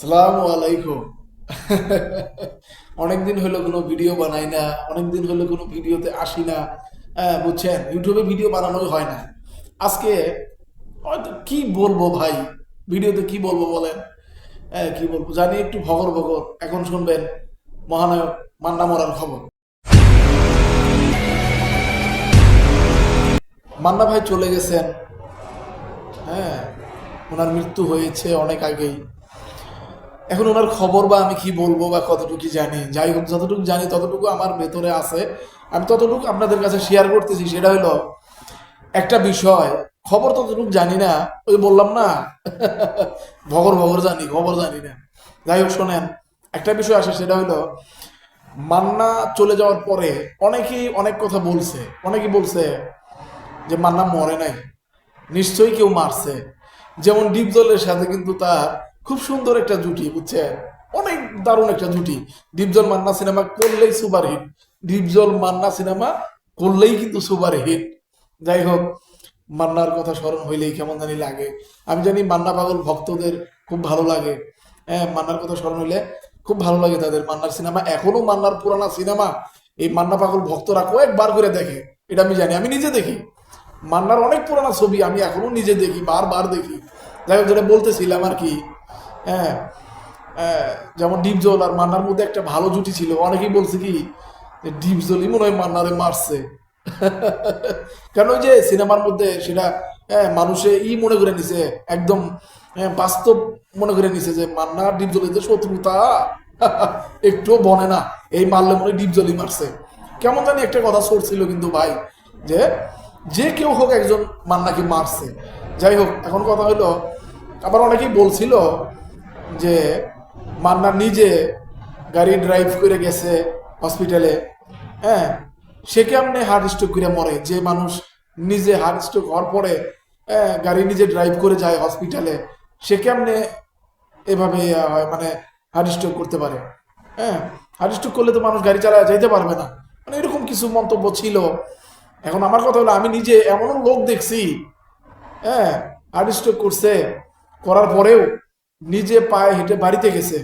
সালাম আলাইকুম। অনেকদিন হলো কোনো ভিডিও বানাই না, অনেকদিন হলো কোনো ভিডিওতে আসি না। হ্যাঁ বুঝছেন? ইউটিউবে ভিডিও বানানোই হয় না। আজকে হয়তো কি বলব ভাই? ভিডিওতে কি বলব বলেন? হ্যাঁ কি বলব? জানি একটু ভগর ভগর। এখন শুনবেন মহানায়ক মান্না মরার খবর। মান্না ভাই চলে গেছেন। হ্যাঁ ওনার মৃত্যু হয়েছে অনেক আগেই। এখন ওনার খবর বা আমি কি বলব বা কতটুকু জানি। যাই হোক, যতটুকু জানি ততটুকু আমার ভেতরে আছে। আমি ততটুকু আপনাদের কাছে শেয়ার করতেছি, সেটা হলো একটা বিষয়, খবর ততটুকু জানি না, ওই বললাম না? ভগর ভগর জানি, খবর জানি না। যাই হোক, শোনেন, একটা বিষয় আসে, সেটা হলো মান্না চলে যাওয়ার পরে অনেকেই অনেক কথা বলছে। অনেকেই বলছে যে মান্না মরে নাই। নিশ্চয়ই কেউ মারছে। যেমন ডিপজলের সাথে কিন্তু তার খুব সুন্দর একটা জুটি, বুঝছেন? অনেক দারুণ একটা জুটি। ডিপজল মান্না সিনেমা করলেই super hit. Dipjol Manna cinema করলেই কিন্তু সুপার হিট। যাই হোক, মান্নার কথা স্মরণ হইলেই কেমন জানি লাগে। আমি জানি মান্না পাগল ভক্তদের খুব ভালো লাগে। হ্যাঁ মান্নার কথা স্মরণ হইলে খুব ভালো লাগে তাদের। মান্নার সিনেমা এখনও মান্নার পুরানা সিনেমা। এই মান্না পাগল ভক্তরা কয়েকবার করে দেখে। এটা আমি জানি, আমি নিজে দেখি। মান্নার অনেক পুরানা ছবি আমি এখনও নিজে দেখি, বারবার দেখি। যাই হোক, যেটা বলতেছিলাম আর কি হ্যাঁ আহ, যেমন ডিপজল আর মান্নার মধ্যে একটা ভালো জুটি ছিল। অনেকেই বলছে কি ডিপজলই মনে হয় মান্নারে মারছে। কেন ওই যে সিনেমার মধ্যে সেটা হ্যাঁ, মানুষে ই মনে করে নিছে একদম হ্যাঁ, বাস্তব মনে করে নিছে যে মান্না ডিপজলের যে শত্রুতা একটুও বনে না। এই মারলে মনে হয় ডিপজলই মারছে। কেমন জানি একটা কথা সরছিল কিন্তু ভাই যে যে কেউ হোক একজন মান্নাকে মারছে। যাই হোক এখন কথা হলো আবার অনেকেই বলছিল যে মান্না নিজে গাড়ি ড্রাইভ করে গেছে হসপিটালে হ্যাঁ? সে কেমনে হার্ট স্ট্রোক করে মরে? যে মানুষ নিজে হার্ট স্ট্রোক হওয়ার পরে হ্যাঁ, গাড়ি নিজে ড্রাইভ করে যায় হসপিটালে সে কেমনে এভাবে মানে হার্ট স্ট্রোক করতে পারে? হ্যাঁ? হার্ট স্ট্রোক করলে তো মানুষ গাড়ি চালায় যাইতে পারবে না। মানে এরকম কিছু মন্তব্য ছিল। এখন আমার কথা হলো আমি নিজে এমনও লোক দেখছি হ্যাঁ হার্ট স্ট্রোক করছে করার পরেও নিজে পায়ে হেঁটে বাড়িতে গেছে।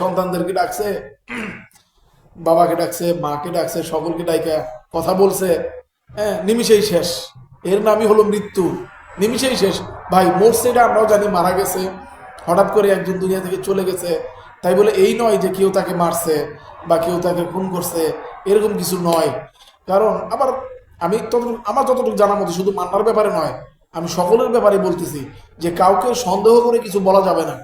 সন্তানদেরকে ডাকছে, বাবাকে ডাকছে, মাকে ডাকছে, সকলকে ডাইকা কথা বলছে। হ্যাঁ নিমিষেই শেষ। এর নামই হলো মৃত্যু। নিমিষেই শেষ। ভাই, মরছে এটা আমরাও জানি, মারা গেছে। হঠাৎ করে একজন দুনিয়া থেকে চলে গেছে। তাই বলে এই নয় যে কেউ তাকে মারছে বা কেউ তাকে খুন করছে, এরকম কিছু নয়। কারণ আবার আমি ততটুকু, আমার যতটুকু জানার মতো শুধু মান্নার ব্যাপারে নয় আমি সকলের ব্যাপারে বলতেছি যে কাউকে সন্দেহ করে কিছু বলা যাবে না।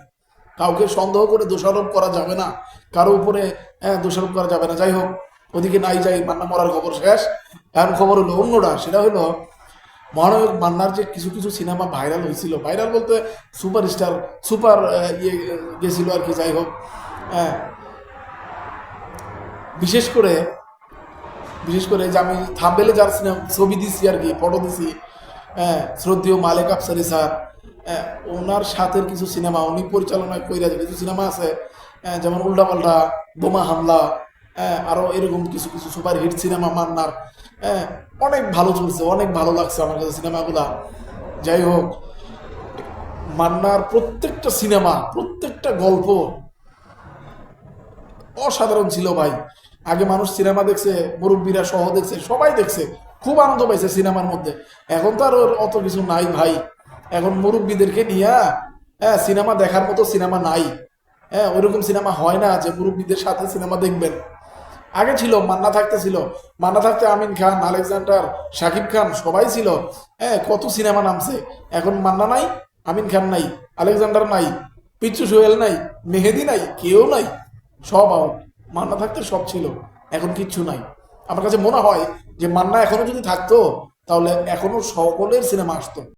কাউকে সন্দেহ করে দোষারোপ করা যাবে না। কারও উপরে হ্যাঁ দোষারোপ করা যাবে না। যাই হোক, ওদিকে নাই যাই, মান্না মরার খবর শেষ। এখন খবর হলো অন্যটা, সেটা হলো মহানায়ক মান্নার যে কিছু কিছু সিনেমা ভাইরাল হয়েছিল। ভাইরাল বলতে সুপারস্টার, সুপার ইয়ে গেছিল আর কি, যাই হোক হ্যাঁ। বিশেষ করে বিশেষ করে যে আমি থাম্বেলে যার সিনেমা ছবি দিছি আর কি, ফটো দিছি হ্যাঁ শ্রদ্ধেয় মালেক আফসারি স্যার হ্যাঁ, ওনার সাথের কিছু সিনেমা উনি পরিচালনা কইরা কিছু সিনেমা আছে হ্যাঁ, যেমন উল্টাপাল্টা বোমা হামলা হ্যাঁ, আরও এরকম কিছু কিছু সুপার হিট সিনেমা মান্নার। অনেক ভালো চলছে অনেক ভালো লাগছে আমার কাছে সিনেমাগুলা। যাই হোক মান্নার প্রত্যেকটা সিনেমা প্রত্যেকটা গল্প অসাধারণ ছিল ভাই। আগে মানুষ সিনেমা দেখছে মুরব্বীরা সহ দেখছে সবাই দেখছে। খুব আনন্দ পাইছে সিনেমার মধ্যে। এখন তো আর ওর অত কিছু নাই ভাই। এখন মুরব্বীদেরকে নিয়ে হ্যাঁ সিনেমা দেখার মতো সিনেমা নাই। হ্যাঁ ওইরকম সিনেমা হয় না যে মুরব্বীদের সাথে সিনেমা দেখবেন। আগে ছিল, মান্না থাকতে ছিল। মান্না থাকতে আমিন খান, আলেকজান্ডার, শাকিব খান সবাই ছিল। হ্যাঁ কত সিনেমা নামছে। এখন মান্না নাই, আমিন খান নাই, আলেকজান্ডার নাই, পিচ্চু সোহেল নাই, মেহেদি নাই, কেউ নাই। সব আউট মান্না থাকতে সব ছিল। এখন কিচ্ছু নাই। আমার কাছে মনে হয় যে মান্না এখনও যদি থাকতো তাহলে এখনও সকলের সিনেমা আসতো।